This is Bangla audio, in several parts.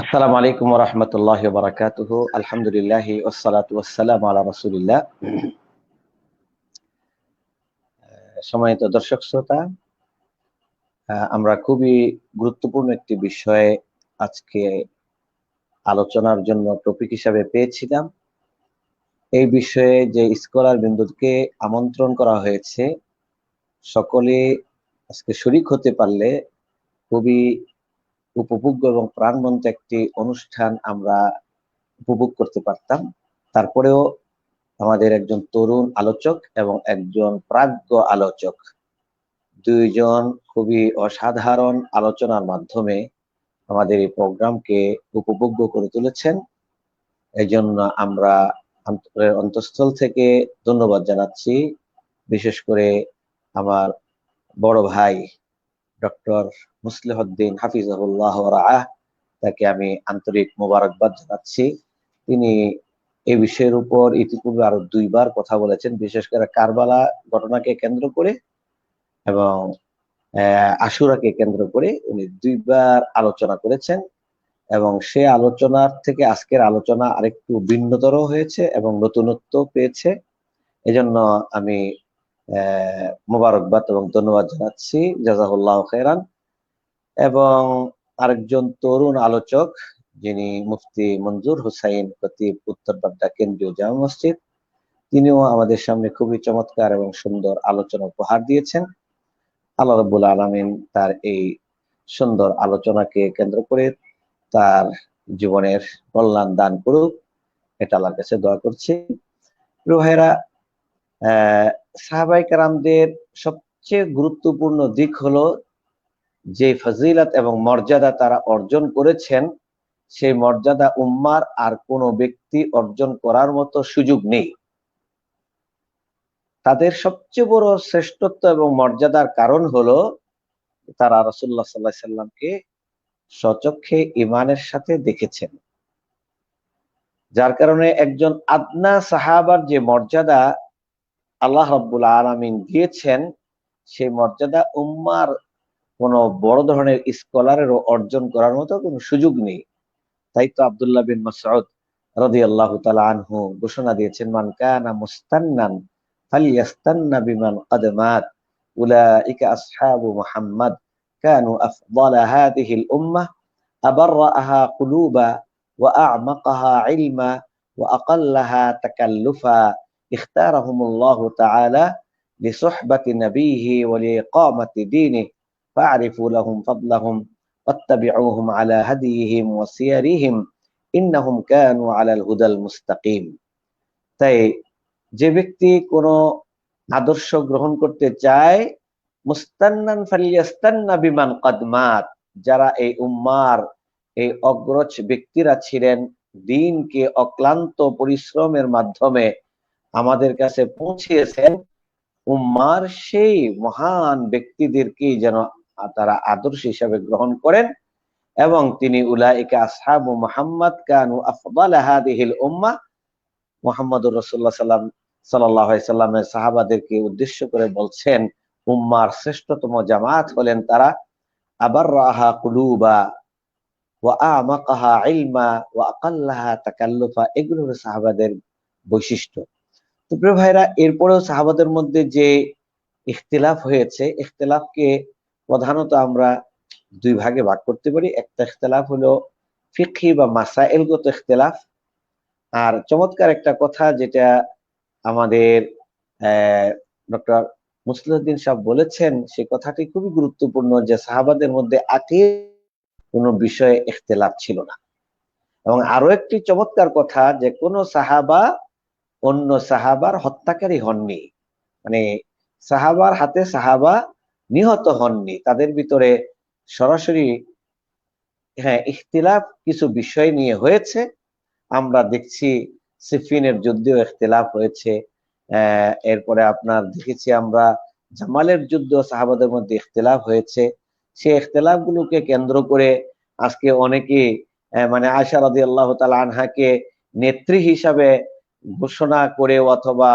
আসসালামু আলাইকুম রহমতুল্লাহ বারাকাতুহু। আলহামদুলিল্লাহ ওসালাতু ওয়াসসালামু আলা রাসূলিল্লাহ। সম্মানিত দর্শক শ্রোতা আমরা খুবই গুরুত্বপূর্ণ একটি বিষয়ে আজকে আলোচনার জন্য টপিক হিসাবে পেয়েছিলাম। এই বিষয়ে যে স্কলার বিন্দুকে আমন্ত্রণ করা হয়েছে, সকলে আজকে শরিক হতে পারলে খুবই উপভোগ্য এবং প্রাণবন্ত একটি অনুষ্ঠান আমরা উপভোগ করতে পারতাম। তারপরেও আমাদের একজন তরুণ আলোচক এবং একজন প্রাজ্ঞ আলোচক, দুইজন খুবই অসাধারণ আলোচনার মাধ্যমে আমাদের এই প্রোগ্রামকে উপভোগ্য করে তুলেছেন। এই জন্য আমরা অন্তঃস্থল থেকে ধন্যবাদ জানাচ্ছি। বিশেষ করে আমার বড় ভাই ডক্টর মুসলিহদ্দিন হাফিজাহুল্লাহ রাহ তাকে আমি আন্তরিক মোবারকবাদ জানাচ্ছি। তিনি এ বিষয়ের উপর ইতিপূর্বে আরও দুইবার কথা বলেছেন, বিশেষ করে কারবালা ঘটনাকে কেন্দ্র করে এবং আশুরাকে কেন্দ্র করে উনি দুইবার আলোচনা করেছেন এবং সে আলোচনার থেকে আজকের আলোচনা আরেকটু ভিন্নতর হয়েছে এবং নতুনত্ব পেয়েছে। এজন্য আমি মোবারকবাদ এবং ধন্যবাদ জানাচ্ছি। জাজাহুল্লাহ খেরান এবং আরেকজন তরুণ আলোচক যিনি মুফতি মঞ্জুর হুসাইন খতিব উত্তর বাড্ডা কেন্দ্রীয় জামা মসজিদ, তিনিও আমাদের সামনে খুবই চমৎকার এবং সুন্দর আলোচনা উপহার দিয়েছেন। আল্লাহ রব্বুল আলমিন তার এই সুন্দর আলোচনাকে কেন্দ্র করে তার জীবনের কল্যাণ দান করুক, এটা আল্লাহর কাছে দোয়া করছি। রোহেরা সাহাবাই কারামদের সবচেয়ে গুরুত্বপূর্ণ দিক হলো যে ফজিলত এবং মর্যাদা তারা অর্জন করেছেন, সেই মর্যাদা উম্মার আর কোন ব্যক্তি অর্জন করার মতো সুযোগ নেই। তাদের সবচেয়ে বড় শ্রেষ্ঠত্ব এবং মর্যাদার কারণ হলো তারা রসুল্লাহ সাল্লাহ সাল্লামকে সচক্ষে ইমানের সাথে দেখেছেন। যার কারণে একজন আদনা সাহাবার যে মর্যাদা আল্লাহ রব্বুল আলমিন দিয়েছেন সেই মর্যাদা উম্মার কোনো বড় ধরনের স্কলারেরও অর্জন করার মতো কোনো সুযোগ নেই। তাই তো আবদুল্লাহ বিন মাসউদ রদি আল্লাহ আনহু ঘোষণা দিয়েছেন, মান কানা মুস্তান্নান ফালিয়াস্তান্না বিমান আদমাত উলাইকা আসহাবু মুহাম্মদ কানু আফদাল হাদিহি উম্মাহ আবাররাহা কুলুবা ওয়া আ'মাকাহা ইলমা ওয়া আকাল্লাহা তাকাল্লুফা اختارهم الله تعالى لصحبة نبيه ولإقامة دينه فاعرفوا لهم فضلهم واتبعوهم على هديهم وسيرهم إنهم كانوا على الهدى المستقيم তাই যে ব্যক্তি কোন আদর্শ গ্রহণ করতে চায় মুস্তান্নান ফালিয়াস্তান্না বিমান কদমাত যারা এই উম্মার এই অগ্রজ ব্যক্তিরা ছিলেন দিনকে অক্লান্ত পরিশ্রমের মাধ্যমে আমাদের কাছে পৌঁছিয়েছেন উম্মার সেই মহান ব্যক্তিদেরকে যেন তারা আদর্শ হিসাবে গ্রহণ করেন এবং তিনি সাহাবাদেরকে উদ্দেশ্য করে বলছেন, উম্মার শ্রেষ্ঠতম জামাত হলেন তারা আবার রাহা কুলুবা ওয়া আকাল্লাহা তাকাল্লুফা এগুলো সাহাবাদের বৈশিষ্ট্য। তো প্রিয় ভাইরা, এরপরেও সাহাবাদের মধ্যে যে ইখতিলাফ হয়েছে, ইখতিলাফকে প্রধানত আমরা দুই ভাগে ভাগ করতে পারি। একটা ইখতিলাফ হলো ফিকহি বা মাসাইলগত ইখতিলাফ। আর চমৎকার একটা কথা যেটা আমাদের ডক্টর মুসলিউদ্দিন সাহেব বলেছেন সেই কথাটি খুবই গুরুত্বপূর্ণ যে সাহাবাদের মধ্যে আগে কোনো বিষয়ে ইখতিলাফ ছিল না। এবং আরও একটি চমৎকার কথা যে কোন সাহাবা অন্য সাহাবার হত্যাকারী হননি। মানে সাহাবার হাতে সাহাবা নিহত হননি। তাদের ভিতরে সরাসরি হ্যাঁ ইখতিলাফ কিছু বিষয় নিয়ে হয়েছে। আমরা দেখছি সিফিনের যুদ্ধেও ইখতিলাফ হয়েছে। এরপরে আপনার দেখেছি আমরা জামালের যুদ্ধ সাহাবাদের মধ্যে ইখতিলাফ হয়েছে। সেই ইখতিলাফ গুলোকে কেন্দ্র করে আজকে অনেকে মানে আয়সা রাদি আল্লাহ তালা আনহাকে নেত্রী হিসাবে ঘোষণা করে অথবা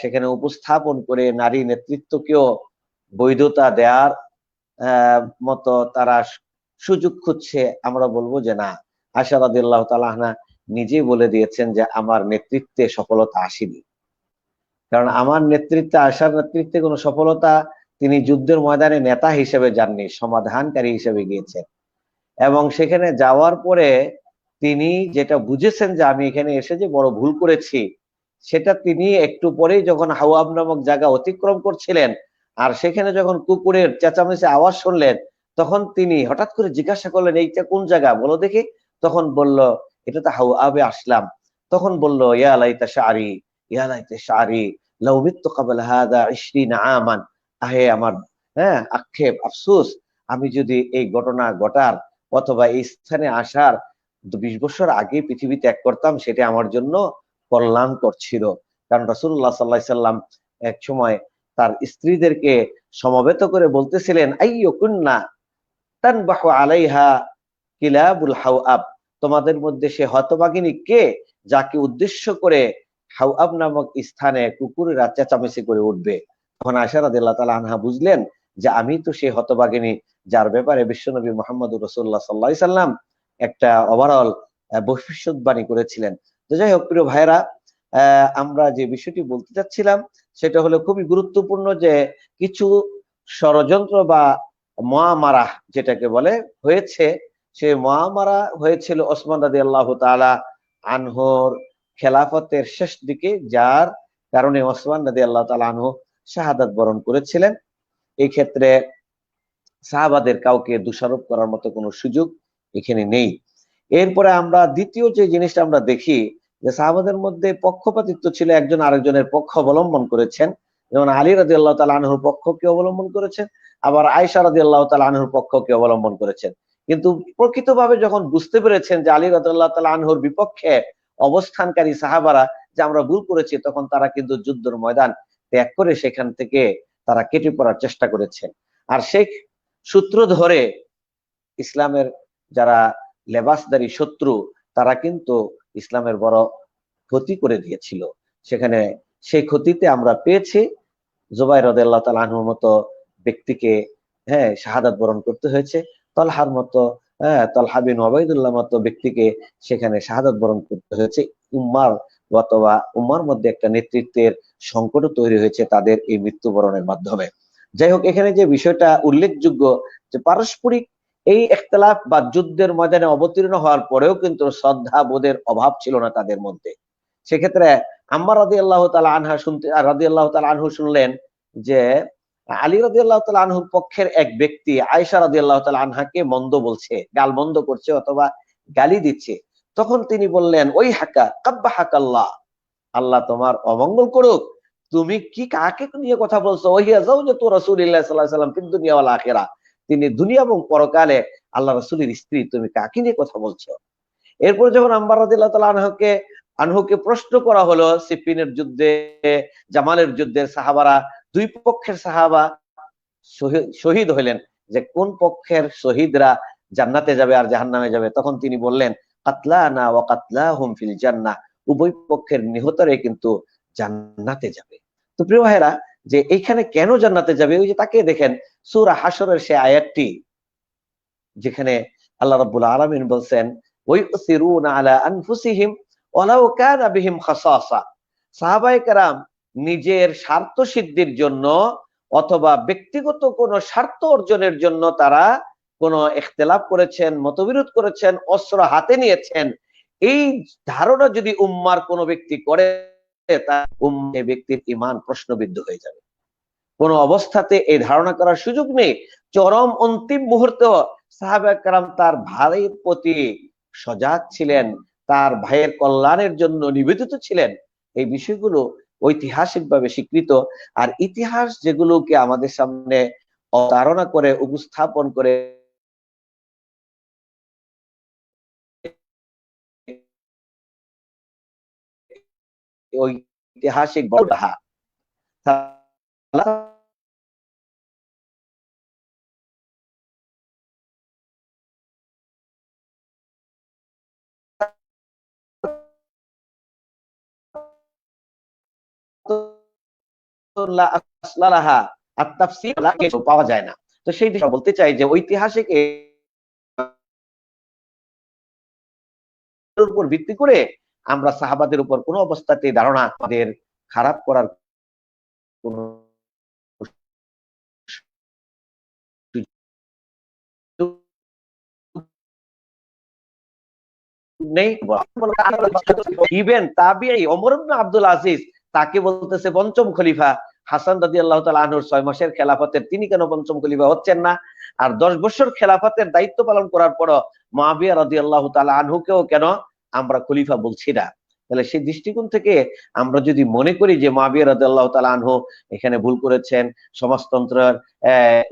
সেখানে উপস্থাপন করে নারী নেতৃত্বকেও বৈধতা দেওয়ার মতো তারা সুযোগ খুঁজছে, আমরা বলব যে না। আশা রাদিয়াল্লাহ তাআলা নিজেই বলে দিয়েছেন যে আমার নেতৃত্বে সফলতা আসেনি। কারণ আমার নেতৃত্বে, আশার নেতৃত্বে কোনো সফলতা তিনি যুদ্ধের ময়দানে নেতা হিসেবে যাননি, সমাধানকারী হিসেবে গিয়েছেন। এবং সেখানে যাওয়ার পরে তিনি যেটা বুঝেছেন যে আমি এখানে এসে যে বড় ভুল করেছি, সেটা তিনি একটু পরেই যখন হাওয়াব নামক জায়গা অতিক্রম করছিলেন আর সেখানে যখন কুকুরের চেঁচামেচি আওয়াজ শুনলেন, তখন তিনি হঠাৎ করে জিজ্ঞাসা করলেন, এইটা কোন জায়গা? বলো দেখি। তখন বলল, এটা তো হাওয়াবে আসলাম। তখন বলল, ইয়া লাইতা শারি ইয়া লাইতা শারি লাউ মিত্তু ক্বাবলা হাদা 20 আমান। আহে আমার হ্যাঁ আক্ষেপ, আফসোস, আমি যদি এই ঘটনা ঘটার অথবা এই স্থানে আসার বিশ বছর আগে পৃথিবী ত্যাগ করতাম, সেটা আমার জন্য কল্যাণকর ছিল। কারণ রাসূলুল্লাহ সাল্লাল্লাহু সাল্লাম এক সময় তার স্ত্রীদেরকে সমবেত করে বলতেছিলেন আইয়ুকুন্না তানবাহু আলাইহা কিলাবুল হাওয়াব? তোমাদের মধ্যে সে হতভাগিনী কে যাকে উদ্দেশ্য করে হাওয়াব নামক স্থানে কুকুরেরা চেঁচামেচি করে উঠবে? তখন আয়সা রাদিয়াল্লাহু তাআলা আনহা বুঝলেন যে, আমি তো সেই হতভাগিনী যার ব্যাপারে বিশ্বনবী মোহাম্মদ রসুল্লাহ সাল্লাহ সাল্লাম একটা ওভারঅল ভবিষ্যৎবাণী করেছিলেন। তো যাই হোক, প্রিয় ভাইরা আমরা যে বিষয়টি বলতে চাচ্ছিলাম, সেটা হলো খুবই গুরুত্বপূর্ণ যে কিছু ষড়যন্ত্র বা মহামারা যেটাকে বলে, হয়েছে। সে মহামারা হয়েছিল ওসমান রাদি আল্লাহ তালা আনহর খেলাফতের শেষ দিকে, যার কারণে ওসমান রাদি আল্লাহ তালা আনহু শাহাদাত বরণ করেছিলেন। এই ক্ষেত্রে সাহাবাদের কাউকে দোষারোপ করার মতো কোনো সুযোগ এখানে নেই। এরপরে আমরা দ্বিতীয় যে জিনিসটা আমরা দেখি, যে সাহাবাদের মধ্যে পক্ষপাতিত্ব ছিল একজন আরেকজনের পক্ষ অবলম্বন করেছেন। যেমন আলী রাজি আল্লাহ তালা আনহুর পক্ষকে অবলম্বন করেছেন, আবার আয়সা রাজি আল্লাহ তাল আনহুর পক্ষকে অবলম্বন করেছেন। কিন্তু প্রকৃতভাবে যখন বুঝতে পেরেছেন যে আলী রাজু তালা আনহুর বিপক্ষে অবস্থানকারী সাহাবারা যে আমরা ভুল করেছি, তখন তারা কিন্তু যুদ্ধের ময়দান ত্যাগ করে সেখান থেকে তারা কেটে পড়ার চেষ্টা করেছেন। আর সেই সূত্র ধরে ইসলামের যারা লেবাসদারি শত্রু, তারা কিন্তু ইসলামের বড় ক্ষতি করে দিয়েছিল। সেখানে সেই ক্ষতিতে আমরা পেয়েছি। জুবাই রদাল্লাহ তালাহুর মতো ব্যক্তিকে হ্যাঁ শাহাদাত বরণ করতে হয়েছে। তলহার মতো হ্যাঁ তলহা বিন ওবায়দুল্লাহ মতো ব্যক্তিকে সেখানে শাহাদাত বরণ করতে হয়েছে। উম্মার অথবা উম্মার মধ্যে একটা নেতৃত্বের সংকটও তৈরি হয়েছে তাদের এই মৃত্যুবরণের মাধ্যমে। যাই হোক, এখানে যে বিষয়টা উল্লেখযোগ্য যে পারস্পরিক এই একতলাফ বা যুদ্ধের ময়দানে অবতীর্ণ হওয়ার পরেও কিন্তু শ্রদ্ধা বোধের অভাব ছিল না তাদের মধ্যে। সেক্ষেত্রে আম্মা রাদি আল্লাহ তালা আনহা শুনতে রাদি আল্লাহ তালা আনহু শুনলেন যে, আলী রাদি আল্লাহ তালা আনহুর পক্ষের এক ব্যক্তি আয়সা রাদি আল্লাহ তালা আনহাকে মন্দ বলছে, গাল মন্দ করছে অথবা গালি দিচ্ছে। তখন তিনি বললেন, ওই হাকা কাব্বা হাকাল্লাহ আল্লাহ তোমার অমঙ্গল করুক। তুমি কি কাকে নিয়ে কথা বলছো? ওহিয়া যাও যে তো রসুল্লাহ সাল্লাহ সাল্লাম কিন্তু দুনিয়াওয়ালা আখেরা। তিনি দুনিয়া এবং পরকালে আল্লাহ রসুলের স্ত্রী, তুমি কাকে নিয়ে কথা বলছো? এরপর যখন আম্বার রাদিল্লাহ তালা আনহকে, আনহুকে প্রশ্ন করা হলো সিপিনের যুদ্ধে, জামালের যুদ্ধের সাহাবারা, দুই পক্ষের সাহাবা শহীদ হইলেন যে কোন পক্ষের শহীদরা জান্নাতে যাবে আর জাহান্নামে যাবে? তখন তিনি বললেন কাতলা না ও কাতলা হুম ফিল জান্না উভয় পক্ষের নিহতরে কিন্তু জান্নাতে যাবে। তো প্রিয় ভাইরা যে এইখানে কেন জান্নাতে যাবে? ওই যে তাকে দেখেন, সুরা হাসরের সে আয়াতটি, যেখানে আল্লাহ রাব্বুল আলামিন বলছেন ওই সিরুনা আলা আনফুসিহিম ওয়ালাউ কানা বিহিম খাসাসা। সাহাবায়ে কেরাম নিজের স্বার্থ সিদ্ধির জন্য অথবা ব্যক্তিগত কোন স্বার্থ অর্জনের জন্য তারা কোন ইখতিলাফ করেছেন, মতবিরোধ করেছেন, অস্ত্র হাতে নিয়েছেন। এই ধারণা যদি উম্মার কোন ব্যক্তি করে ব্যক্তির ইমান প্রশ্নবিদ্ধ হয়ে যাবে। কোন অবস্থাতে এই ধারণা করার সুযোগ নেই চরম অন্তিম মুহূর্তে সাহাবাহাম তার ভাইয়ের প্রতি সজাগ ছিলেন, তার ভাইয়ের কল্যাণের জন্য নিবেদিত ছিলেন। এই বিষয়গুলো ঐতিহাসিকভাবে স্বীকৃত আর ইতিহাস যেগুলোকে আমাদের সামনে ধারণা করে, উপস্থাপন করে ঐতিহাসিক বড়া পাওয়া যায় না। তো সেই বলতে চাই যে ঐতিহাসিক উপর ভিত্তি করে আমরা সাহাবাদের উপর কোনো অবস্থাতে ধারণা আমাদের খারাপ করার কোন তাকে বলতেছে, পঞ্চম খলিফা হাসান ছয় মাসের খেলাফতের তিনি কেন পঞ্চম খলিফা হচ্ছেন না? আর দশ বছর খেলাফতের দায়িত্ব পালন করার পর মহাবিয়া রাজি আল্লাহ আনহুকেও কেন আমরা খলিফা বলছি না। তাহলে সেই দৃষ্টিকোণ থেকে আমরা যদি মনে করি যে মহাবিয়া রাজি আল্লাহ আনহু এখানে ভুল করেছেন, সমাজতন্ত্রের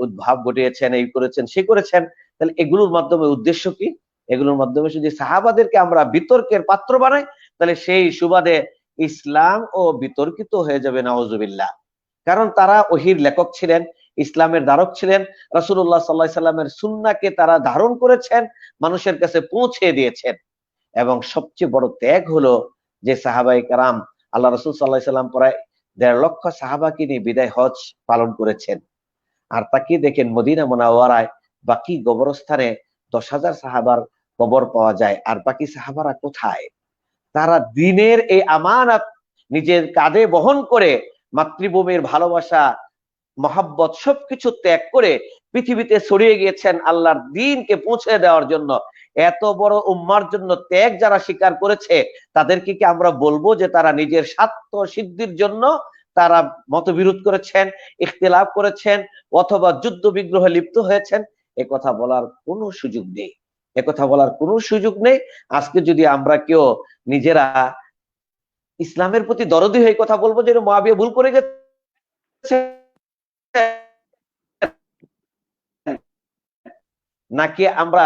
উদ্ভাব ঘটিয়েছেন, এই করেছেন, সে করেছেন, তাহলে এগুলোর মাধ্যমে উদ্দেশ্য কি? এগুলোর মাধ্যমে যদি সাহাবাদেরকে আমরা বিতর্কের পাত্র বানাই, তাহলে সেই সুবাদে ইসলাম ও বিতর্কিত হয়ে যাবে নওয়াজুবিল্লাহ কারণ তারা ওহির লেখক ছিলেন, ইসলামের ধারক ছিলেন রাসুল্লাহ সাল্লাহ সাল্লামের সুন্নাকে তারা ধারণ করেছেন, মানুষের কাছে পৌঁছে দিয়েছেন। এবং সবচেয়ে বড় ত্যাগ হলো যে সাহাবাই কারাম আল্লাহ রসুল সাল্লাহ সাল্লাম প্রায় দেড় লক্ষ সাহাবাকে নিয়ে বিদায় হজ পালন করেছেন। আর তাকে দেখেন মদিনা মোনাওয়ারায় বাকি গবরস্থানে দশ হাজার সাহাবার কবর পাওয়া যায়। আর বাকি সাহাবারা কোথায়? তারা দিনের এই আমানত নিজের কাঁধে বহন করে মাতৃভূমির ভালোবাসা, মহাব্বত সবকিছু ত্যাগ করে পৃথিবীতে ছড়িয়ে গিয়েছেন আল্লাহর দিনকে পৌঁছে দেওয়ার জন্য। এত বড় উম্মার জন্য ত্যাগ যারা স্বীকার করেছে, তাদেরকে কি আমরা বলব যে তারা নিজের স্বার্থ সিদ্ধির জন্য তারা মতবিরোধ করেছেন, ইখতিলাফ করেছেন অথবা যুদ্ধ বিগ্রহে লিপ্ত হয়েছেন? এ কথা বলার কোনো সুযোগ নেই। একথা বলার কোনো সুযোগ নেই। আজকে যদি আমরা কেউ নিজেরা ইসলামের প্রতি দরদি হয়ে কথা বলব যে মহাবিয়া ভুল করে গেছে। নাকি আমরা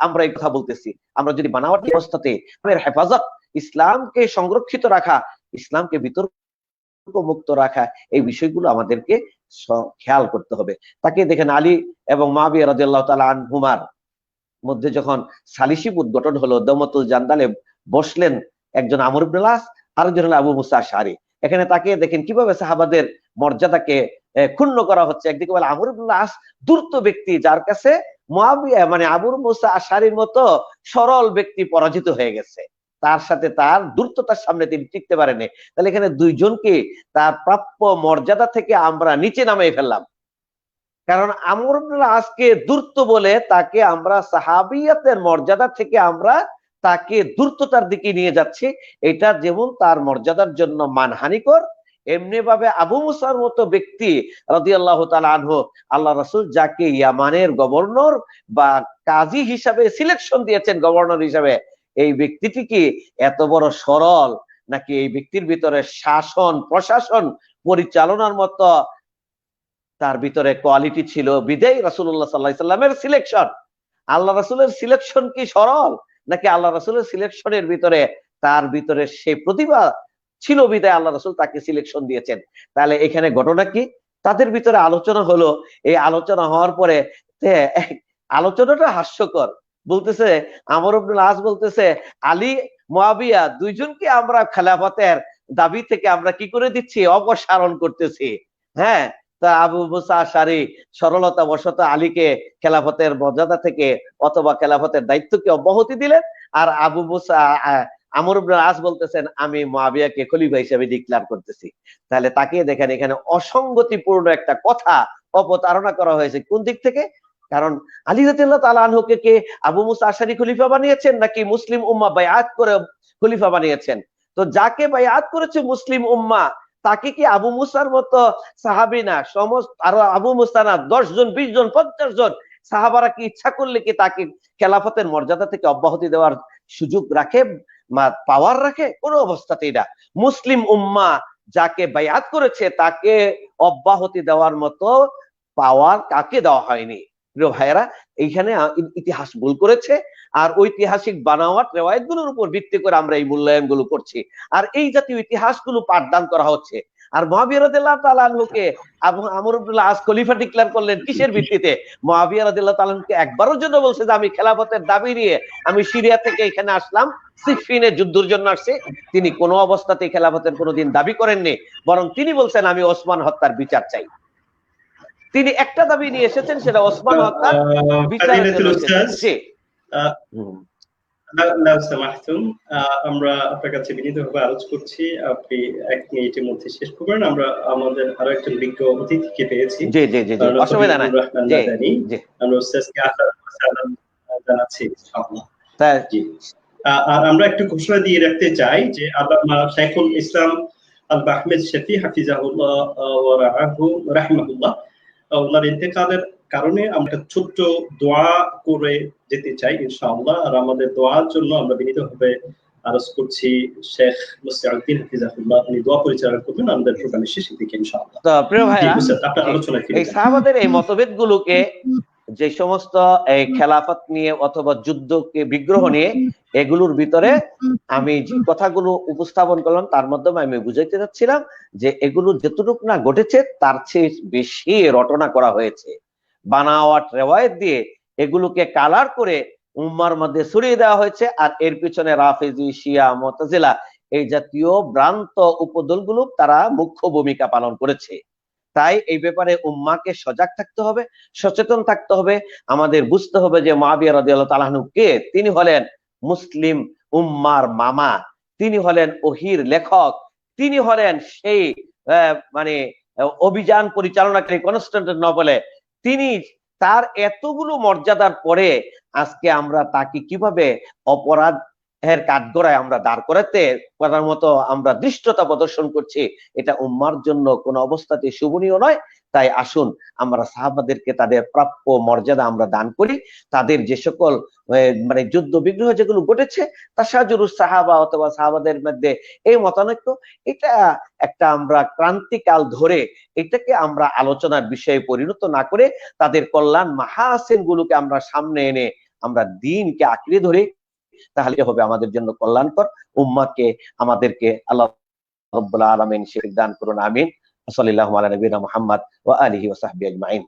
আমরা এই কথা বলতেছি? আমরা যদি বানাওয়ার অবস্থাতে হেফাজত ইসলামকে সংরক্ষিত রাখা, ইসলামকে বিতর্ক মুক্ত রাখা, এই বিষয়গুলো আমাদেরকে খেয়াল করতে হবে। তাকে দেখেন আলী এবং মাবিয়া রাজিয়াল্লাহ তালা মধ্যে যখন সালিসি উদ্ঘটন হলো, দমতুল জান্দালে বসলেন একজন আমর ইবনুল্লাহ আরেকজন হলো আবু মুসা শারি এখানে তাকে দেখেন কীভাবে সাহাবাদের মর্যাদাকে ক্ষুণ্ণ করা হচ্ছে। একদিকে বলে আমর ইবনুল্লাহ দূর্ত ব্যক্তি যার কাছে মানে আবুর মুসা আশারির মতো সরল ব্যক্তি পরাজিত হয়ে গেছে। তার সাথে তার দূরত্বতার সামনে তিনি টিকতে পারেনি। তাহলে এখানে দুইজনকে তার প্রাপ্য মর্যাদা থেকে আমরা নিচে নামিয়ে ফেললাম। কারণ আমর আজকে দূরত্ব বলে তাকে আমরা সাহাবিয়াতের মর্যাদা থেকে আমরা তাকে দূরত্বতার দিকে নিয়ে যাচ্ছি। এটা যেমন তার মর্যাদার জন্য মানহানিকর এমনি ভাবে আবু মুসার মতো ব্যক্তি রাজি আল্লাহ আনহু, আল্লাহ রসুল যাকে ইয়ামানের গভর্নর বা কাজী হিসাবে সিলেকশন দিয়েছেন গভর্নর হিসাবে, এই ব্যক্তিটি কি এত বড় সরল নাকি এই ব্যক্তির ভিতরে শাসন, প্রশাসন পরিচালনার মতো তার ভিতরে কোয়ালিটি ছিল? বিদেই রাসুল্লাহ সাল্লাহ সাল্লামের সিলেকশন আল্লাহ রাসুলের সিলেকশন কি সরল? নাকি আল্লাহ রাসুলের সিলেকশনের ভিতরে তার ভিতরে সেই প্রতিভা ছিল বিদায় আল্লাহ রসুল তাকে সিলেকশন দিয়েছেন। তাহলে এখানে ঘটনা কি? তাদের ভিতরে আলোচনা হলো, এই আলোচনা হওয়ার পরে আলোচনাটা হাস্যকর। বলতেছে, আমর আব্দুল আস বলতেছে, আলী, মোয়াবিয়া দুইজনকে আমরা খেলাফতের দাবি থেকে আমরা কি করে দিচ্ছি? অপসারণ করতেছি। হ্যাঁ তা আবু মুসা সারি সরলতা বশত আলীকে খেলাফতের মর্যাদা থেকে অথবা খেলাফতের দায়িত্বকে অব্যাহতি দিলেন। আর আবু মুসা আমর আস বলতেছেন, আমি মাবিয়াকে খলিফা হিসেবে ডিক্লার করতেছি। তাহলে তাকে দেখেন, এখানে অসঙ্গতিপূর্ণ একটা কথা অপতারণা করা হয়েছে কোন দিক থেকে? কারণ আলী রাদিয়াল্লাহু তাআলা আনহুকে কে আবু মুসা আশারি খলিফা বানিয়েছেন, নাকি মুসলিম উম্মা বায়াত করে খলিফা বানিয়েছেন? তো যাকে বায়াত করেছে মুসলিম উম্মা তাকে কি আবু মুসার মতো সাহাবি না? সমস্ত আরও আবু মুসা না দশ জন বিশ জন পঞ্চাশ জন সাহাবারা কি ইচ্ছা করলে কি তাকে খেলাফতের মর্যাদা থেকে অব্যাহতি দেওয়ার সুযোগ রাখে পাওয়ার রাখে? কোনো অবস্থাতেই না। মুসলিম উম্মা যাকে বায়াত করেছে তাকে অব্যাহতি দেওয়ার মতো পাওয়ার কাকে দেওয়া হয়নি? ভাইয়েরা, এইখানে ইতিহাস ভুল করেছে। আর ঐতিহাসিক বানাওয়াট রেওয়ায়তগুলোর উপর ভিত্তি করে আমরা এই মূল্যায়নগুলো করছি। আর এই জাতীয় ইতিহাসগুলো পাঠদান করা হচ্ছে। আর মহাবিরদুল্লাহ তালানহুকে আমরুল্লাহ আজ খলিফা ডিক্লেয়ার করলেন কিসের ভিত্তিতে? মহাবিরদুল্লাহ তালানকে একবারের জন্য বলছে যে আমি খেলাফতের দাবি নিয়ে আমি সিরিয়া থেকে এখানে আসলাম সিফিনে যুদ্ধের জন্য আসছে। তিনি কোনো অবস্থাতে খেলাফতের কোনোদিন দাবি করেননি। বরং তিনি বলছেন আমি ওসমান হত্যার বিচার চাই। তিনি একটা দাবি নিয়ে এসেছেন সেটা ওসমান হত্যা আহ, সামাহতুম, আমরা আপনার কাছে বিনীতভাবে আরজ করছি আপনি এক মিনিটের মধ্যে শেষ করবেন। আমরা আমাদের আরও একজন বিজ্ঞ অতিথিকে পেয়েছি। জি জি জি অসুবিধা নাই। জি আমরা উস্তাদকে জানাচ্ছি ইনশাআল্লাহ। জি। আর আমরা একটু ঘোষণা দিয়ে রাখতে চাই যে আল্লামা শাইখুল ইসলাম আল আহমেদ শফি হাফিজাহুল্লাহ ওয়া রাহিমাহুল্লাহ ওনার ইন্তেকালের কারণে আমরা ছোট্ট দোয়া করে যেতে চাই ইনশাআল্লাহ। আর আমাদের দোয়ার জন্য আমরা বিনীতভাবে আরজ করছি শেখ মুস্তাউদ্দিন হাফিজাহুল্লাহ। উনি দোয়া পরিচালনা করবেন আমাদের প্রোগ্রামের শেষের দিকে ইনশাআল্লাহ। তো প্রিয় ভাইরা আপনার আলোচনায় ফিরে এই সাহাবাদের এই মতভেদ গুলোকে যে সমস্ত এই খেলাফত নিয়ে অথবা যুদ্ধকে বিগ্রহ নিয়ে এগুলোর ভিতরে আমি যে কথাগুলো উপস্থাপন করলাম তার মাধ্যমে আমি বুঝাইতে চাচ্ছিলাম যে এগুলো যেটুকু না ঘটেছে তার চেয়ে বেশি রটনা করা হয়েছে। বানাওয়াট রেওয়ায়ত দিয়ে এগুলোকে কালার করে উম্মার মধ্যে ছড়িয়ে দেওয়া হয়েছে। আর এর পিছনে রাফেজি, শিয়া, মতাজিলা এই জাতীয় ভ্রান্ত উপদলগুলো তারা মুখ্য ভূমিকা পালন করেছে। তাই এই ব্যাপারে উম্মাকে সজাগ থাকতে হবে, সচেতন থাকতে হবে। আমাদের বুঝতে হবে যে মাবিয়া রাদিয়াল্লাহু তাআলাহু কে? তিনি হলেন মুসলিম উম্মার মামা, তিনি হলেন ওহির লেখক, তিনি হলেন সেই মানে অভিযান পরিচালনাকারী কনস্ট্যান্টিনোপলে তিনি তার এতগুলো মর্যাদার পরে আজকে আমরা তাকে কীভাবে অপরাধ এর কাঠগড়ায় আমরা দাঁড় করাতে করার মতো আমরা দৃষ্টতা প্রদর্শন করছি। এটা উম্মার জন্য কোনো অবস্থাতে শুভনীয় নয়। তাই আসুন, আমরা সাহাবাদেরকে তাদের প্রাপ্য মর্যাদা আমরা দান করি। তাদের যে সকল মানে যুদ্ধ বিগ্রহ যেগুলো ঘটেছে তা তাসাজুরু সাহাবা অথবা সাহাবাদের মধ্যে এই মতানৈক্য, এটা একটা আমরা ক্রান্তিকাল ধরে এটাকে আমরা আলোচনার বিষয়ে পরিণত না করে তাদের কল্যাণ মাহাসিন গুলোকে আমরা সামনে এনে আমরা দিনকে আঁকড়ে ধরে। তাহলে হবে আমাদের জন্য কল্যাণকর। উম্মাকে আমাদেরকে আল্লাহ আলামিন দান করুন, আমিন। সাল্লাহ আলা নবিনা মোহাম্মদ ও আলহি ওয়া আজমাইন।